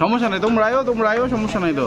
সমস্যা নাই তোমরা আয়ো তোমরা আয়ো সমস্যা নাই তো।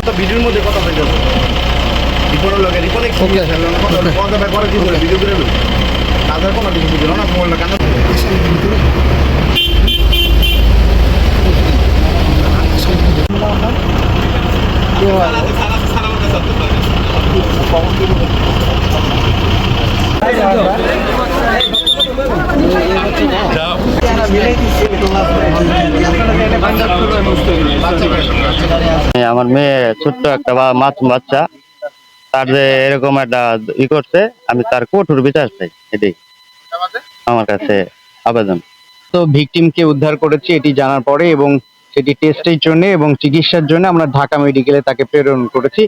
তো ভিডিওর মধ্যে কথা হয়ে যাবে রিপোর্টের লগে রিপোর্টে কি আছে কথা কথা করে কি করে ভিডিও করে তাদের কোনো কিছু বুঝলো না? মোবাইল কেন আমার মেয়ে ছোট্ট একটা বা মাসুম বাচ্চা। তার যে এরকম একটা ই করছে, আমি তার কঠোর বিচার চাই, এটাই। আমার কাছে আবেদন। তো ভিকটিমকে উদ্ধার করেছি, এটি জানার পরে এবং সেটি টেস্টের জন্য এবং চিকিৎসার জন্য আমরা ঢাকা মেডিকেলে তাকে প্রেরণ করেছি।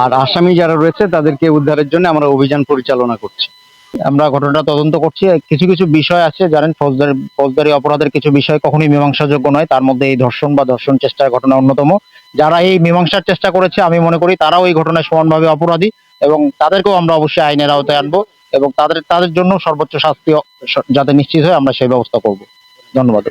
আর আসামি যারা রয়েছে, তাদেরকে উদ্ধারের জন্য আমরা অভিযান পরিচালনা করছি। আমরা ঘটনাটা তদন্ত করছি। কিছু কিছু বিষয় আছে, জানেন, ফৌজদারি ফৌজদারি অপরাধের কিছু বিষয় কখনোই মীমাংসাযোগ্য নয়। তার মধ্যে এই ধর্ষণ বা ধর্ষণ চেষ্টার ঘটনা অন্যতম। যারা এই মীমাংসার চেষ্টা করেছে, আমি মনে করি তারাও এই ঘটনায় সমানভাবে অপরাধী এবং তাদেরকেও আমরা অবশ্যই আইনের আওতায় আনব এবং তাদের তাদের জন্য সর্বোচ্চ শাস্তি যাতে নিশ্চিত হয়, আমরা সেই ব্যবস্থা করব। ধন্যবাদ।